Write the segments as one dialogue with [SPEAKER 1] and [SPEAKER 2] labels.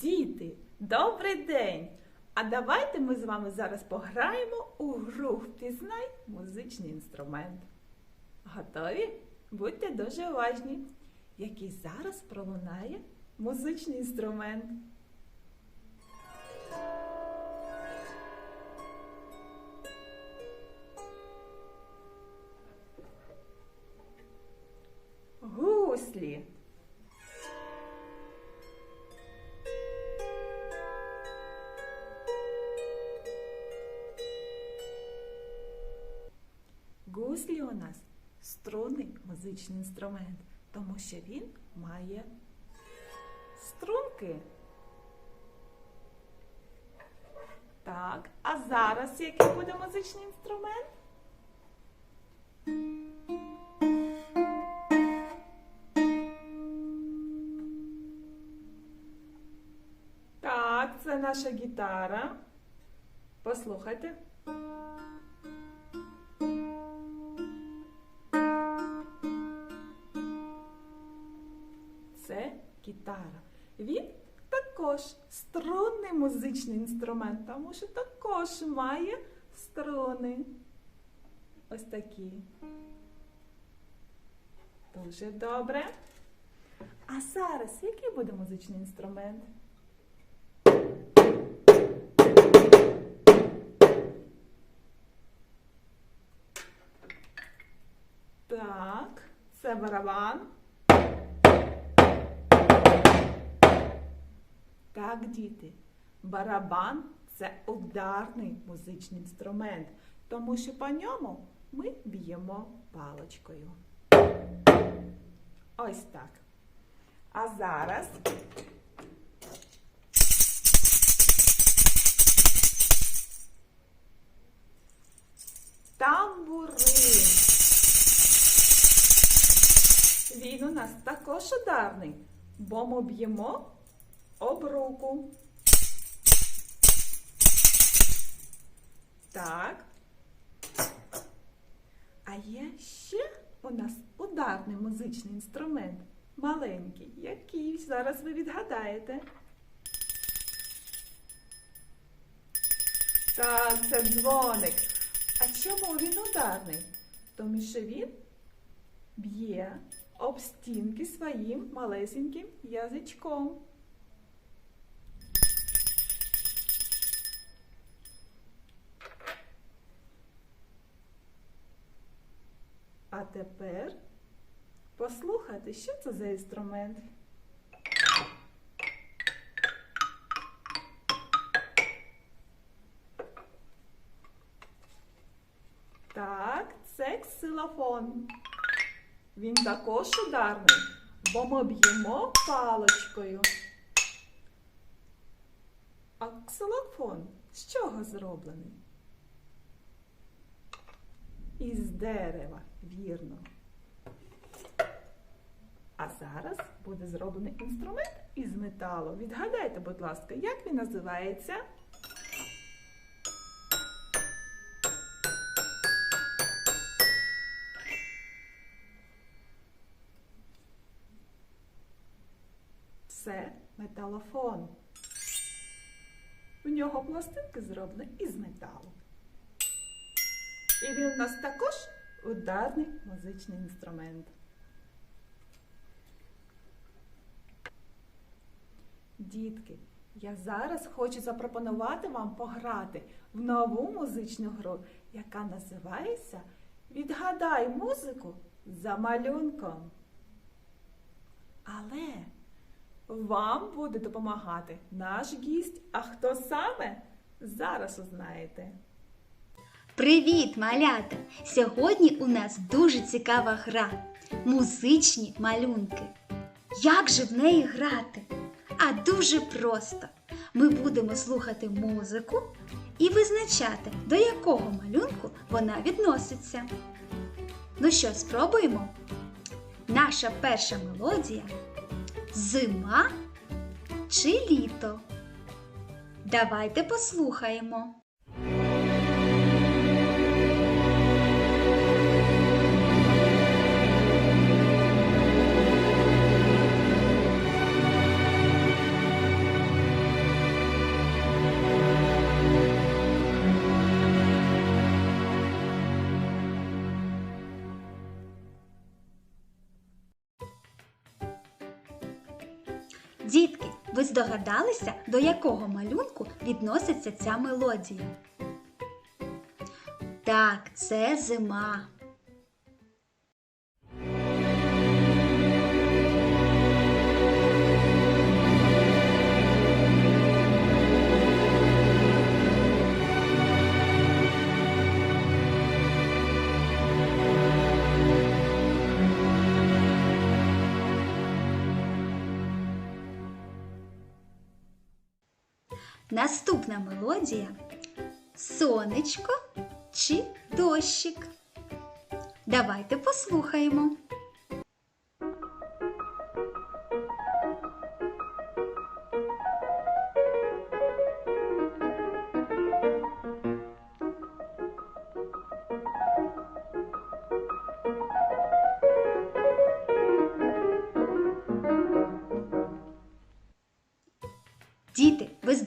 [SPEAKER 1] Діти, добрий день! А давайте ми з вами зараз пограємо у гру Впізнай музичний інструмент. Готові? Будьте дуже уважні, який зараз пролунає музичний інструмент. Гуслі. Музичний інструмент, тому що він має струнки. Так, а зараз який буде музичний інструмент? Так, це наша гітара. Послухайте. Це гітара. Він також струнний музичний інструмент, тому що також має струни. Ось такі. Дуже добре. А зараз який буде музичний інструмент? Так, це барабан. Так, діти, барабан це ударний музичний інструмент, тому що по ньому ми б'ємо паличкою. Ось так. А зараз тамбурин. Він у нас також ударний, бо ми б'ємо об руку. Так. А є ще у нас ударний музичний інструмент. Маленький, який зараз ви відгадаєте. Так, це дзвоник. А чому він ударний? Тому що він б'є об стінки своїм малесеньким язичком. А тепер послухайте, що це за інструмент. Так, це ксилофон. Він також ударний, бо ми б'ємо паличкою. А ксилофон з чого зроблений? Із дерева, вірно. А зараз буде зроблений інструмент із металу. Відгадайте, будь ласка, як він називається? Це металофон. У нього пластинки зроблені із металу. І він у нас також ударний музичний інструмент. Дітки, я зараз хочу запропонувати вам пограти в нову музичну гру, яка називається Відгадай музику за малюнком. Але вам буде допомагати наш гість, а хто саме зараз узнаєте.
[SPEAKER 2] Привіт, малята! Сьогодні у нас дуже цікава гра музичні малюнки. Як же в неї грати? А дуже просто. Ми будемо слухати музику і визначати, до якого малюнку вона відноситься. Ну що, спробуємо? Наша перша мелодія зима чи літо. Давайте послухаємо. Здогадалися, до якого малюнку відноситься ця мелодія? Так, це зима. Наступна мелодія сонечко чи дощик. Давайте послухаємо.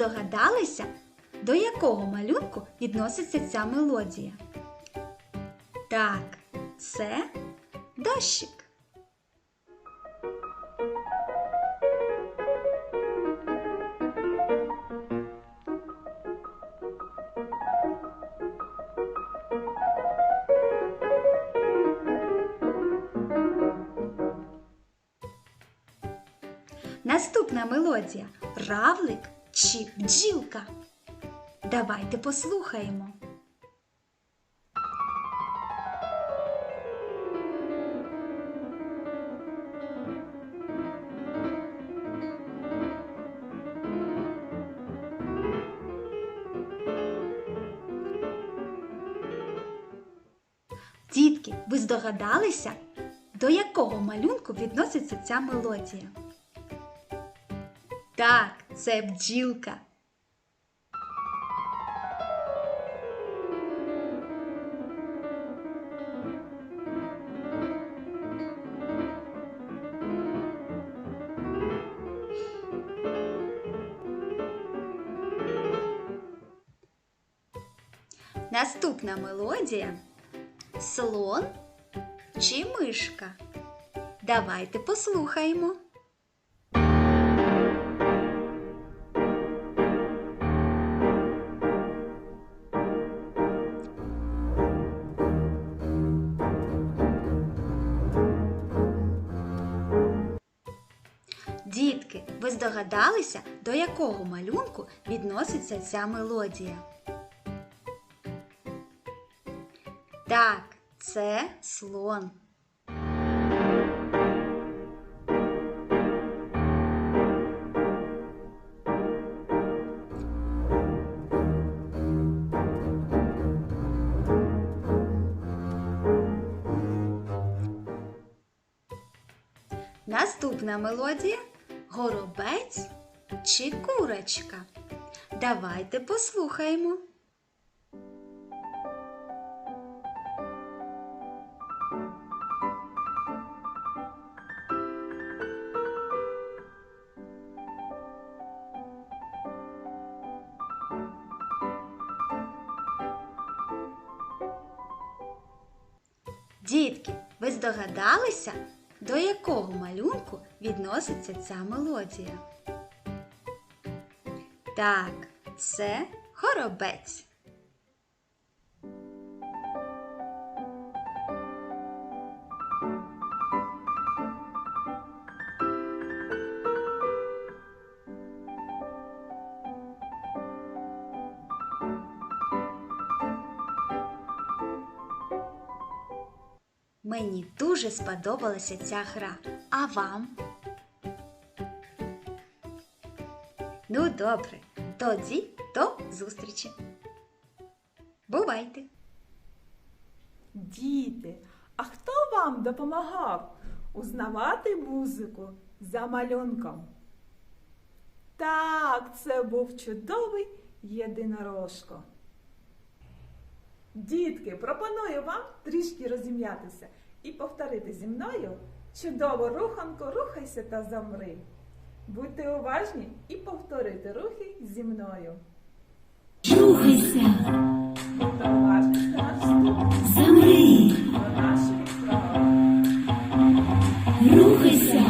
[SPEAKER 2] Здогадалися, до якого малюнку відноситься ця мелодія? Так, це дощик. Наступна мелодія равлик чи бджілка. Давайте послухаємо. Дітки, ви здогадалися, до якого малюнку відноситься ця мелодія? Так, це бджілка. Наступна мелодія слон чи мишка. Давайте послухаємо. Здогадалися, до якого малюнку відноситься ця мелодія? Так, це слон. Наступна мелодія горобець чи курочка. Давайте послухаємо. Дітки, ви здогадалися, до якого малюнку відноситься ця мелодія? Так, це горобець. Мені дуже сподобалася ця гра. А вам? Ну, добре. Тоді до зустрічі. Бувайте!
[SPEAKER 1] Діти, а хто вам допомагав узнавати музику за малюнком? Так, це був чудовий єдинорожко. Дітки, пропоную вам трішки розім'ятися і повторити зі мною чудову руханку рухайся та замри. Будьте уважні і повторюйте рухи зі мною.
[SPEAKER 3] Рухайся, замри, рухайся,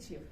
[SPEAKER 1] До